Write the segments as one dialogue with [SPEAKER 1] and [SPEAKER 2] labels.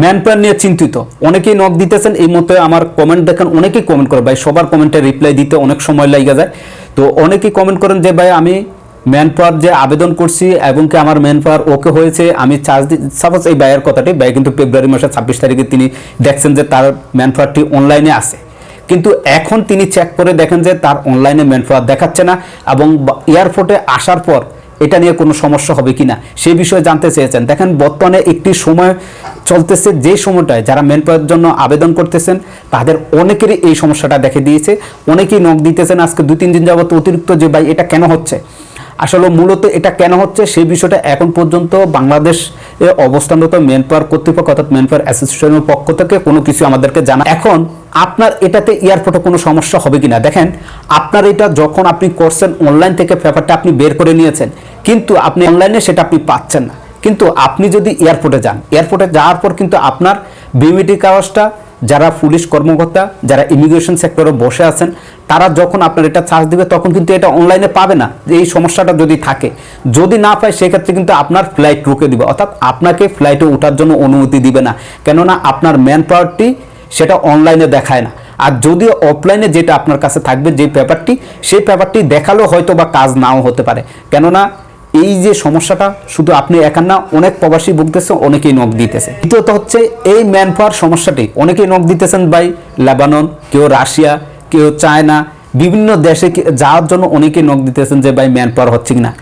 [SPEAKER 1] Man power নিয়ে চিন্তিত। অনেকেই নক দিতেছেন, এই মতো আমার কমেন্ট দেখেন, অনেকেই কমেন্ট করে, ভাই সবার কমেন্টে রিপ্লাই দিতে অনেক সময় লাগে যায়। তো অনেকেই কমেন্ট করেন যে, ভাই আমি ম্যান পাওয়ার যে আবেদন করছি এবং কি আমার ম্যান পাওয়ার ওকে হয়েছে, আমি চার্জ সাপোজ এই ব্যয়ের কথাটি ব্যয় কিন্তু ফেব্রুয়ারি মাসের ছাব্বিশ তারিখে তিনি দেখছেন যে তার ম্যান পাওয়ারটি অনলাইনে আছে। কিন্তু এখন তিনি চেক করে দেখেন যে তার অনলাইনে ম্যান পাওয়ার দেখাচ্ছে না এবং এয়ারপোর্টে আসার পর এটা নিয়ে কোনো সমস্যা হবে কিনা? সে বিষয়ে জানতে চেয়েছেন। দেখেন, বর্তমানে একটি সময় চলতেছে, যে সময়টায় যারা মেন পাওয়ার জন্য আবেদন করতেছেন, তাদের অনেকেরই এই সমস্যাটা দেখে দিয়েছে। অনেকেই নখ দিতেছেন, আজকে দুই, তিন দিন যাবত অতিরিক্ত যে ভাই, এটা কেন হচ্ছে? আসলে মূলত এটা কেন হচ্ছে? সেই বিষয়টা এখন পর্যন্ত বাংলাদেশ অবস্থানরত মেন পাওয়ার কর্তৃপক্ষ অর্থাৎ মেন পাওয়ার অ্যাসোসিয়েশনের পক্ষ থেকে কোনো কিছু আমাদেরকে জানা এখন আপনার এটাতে এয়ারপোর্টে কোনো সমস্যা হবে কিনা? দেখেন, আপনার এটা যখন আপনি করছেন অনলাইন থেকে পেপারটা আপনি বের করে নিয়েছেন, কিন্তু আপনি অনলাইনে সেটা আপনি পাচ্ছেন না। কিন্তু আপনি যদি এয়ারপোর্টে যান, এয়ারপোর্টে যাওয়ার পর কিন্তু আপনার বিমিটি কাগজটা যারা পুলিশ কর্মকর্তা, যারা ইমিগ্রেশন সেক্টরে বসে আছেন, তারা যখন আপনার এটা চার্জ দেবে, তখন কিন্তু এটা অনলাইনে পাবে না। যে এই সমস্যাটা যদি থাকে। যদি না পায়, সেক্ষেত্রে কিন্তু আপনার ফ্লাইট রুকে দিবে। অর্থাৎ আপনাকে ফ্লাইটে ওঠার জন্য অনুমতি দিবে না। কেননা আপনার ম্যান পাওয়ারটি সেটা অনলাইনে দেখায় না। আর যদি অফলাইনে যেটা আপনার কাছে থাকবে, যে পেপারটি সেই পেপারটি দেখালেও হয়তো বা কাজ নাও হতে পারে। কেননা এই যে সমস্যাটা, শুধু আপনি একার না, অনেক প্রবাসী ভুগতেছে অনেকেই নখ দিতেছে। দ্বিতীয়ত হচ্ছে, এই ম্যান পাওয়ার সমস্যাটি, অনেকেই নখ দিতেছেন ভাই, লেবানন, কেউ রাশিয়া, কেউ চায়না, বিভিন্ন দেশে যাওয়ার জন্য অনেকেই নখ দিতেছেন যে ভাই ম্যান পাওয়ার হচ্ছে কিনা।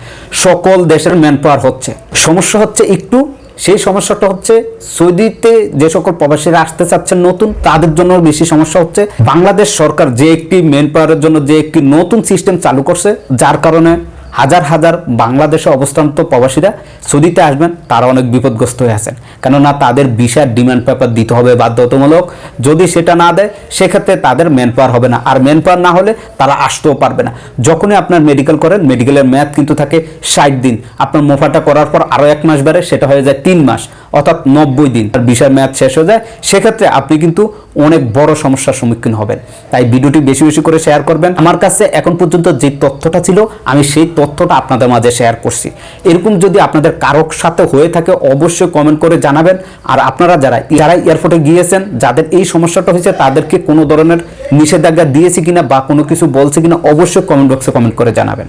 [SPEAKER 1] সকল দেশের ম্যান পাওয়ার হচ্ছে। সমস্যা হচ্ছে একটু, সেই সমস্যাটা হচ্ছে, সৌদিতে যে সকল প্রবাসীরা আসতে চাচ্ছেন নতুন, তাদের জন্য বেশি সমস্যা হচ্ছে। বাংলাদেশ সরকার যে একটি মেন পাওয়ারের জন্য যে একটি নতুন সিস্টেম চালু করছে, যার কারণে হাজার হাজার বাংলাদেশে অবস্থানত প্রবাসীরা সৌদিতে আসবেন, তারা অনেক বিপদগ্রস্ত হয়ে আছেন। কেননা তাদের বিশাল ডিমান্ড পেপার দিতে হবে বাধ্যতামূলক। যদি সেটা না দেয়, সেক্ষেত্রে তাদের ম্যান পাওয়ার হবে না। আর ম্যান পাওয়ার না হলে তারা আসতেও পারবে না। যখনই আপনার মেডিকেল করেন মেডিকেলের মেয়াদ কিন্তু থাকে ষাট দিন। আপনার মোফাটা করার পর আরও এক মাস বাড়ে, সেটা হয়ে যায় তিন মাস, অর্থাৎ নব্বই দিন। আর বিষয় মেয়াদ শেষ হয়ে যায়, সেক্ষেত্রে আপনি কিন্তু অনেক বড় সমস্যার সম্মুখীন হবেন। তাই ভিডিওটি বেশি বেশি করে শেয়ার করবেন। আমার কাছে এখন পর্যন্ত যে তথ্যটা ছিল, আমি সেই তথ্যটা আপনাদের মাঝে শেয়ার করছি। এরকম যদি আপনাদের কারোর সাথে হয়ে থাকে, অবশ্যই কমেন্ট করে জানাবেন। আর আপনারা যারা যারা এয়ারপোর্টে গিয়েছেন, যাদের এই সমস্যাটা হয়েছে, তাদেরকে কোনো ধরনের নিষেধাজ্ঞা দিয়েছে কিনা বা কোনো কিছু বলছে কিনা, অবশ্যই কমেন্ট বক্সে কমেন্ট করে জানাবেন।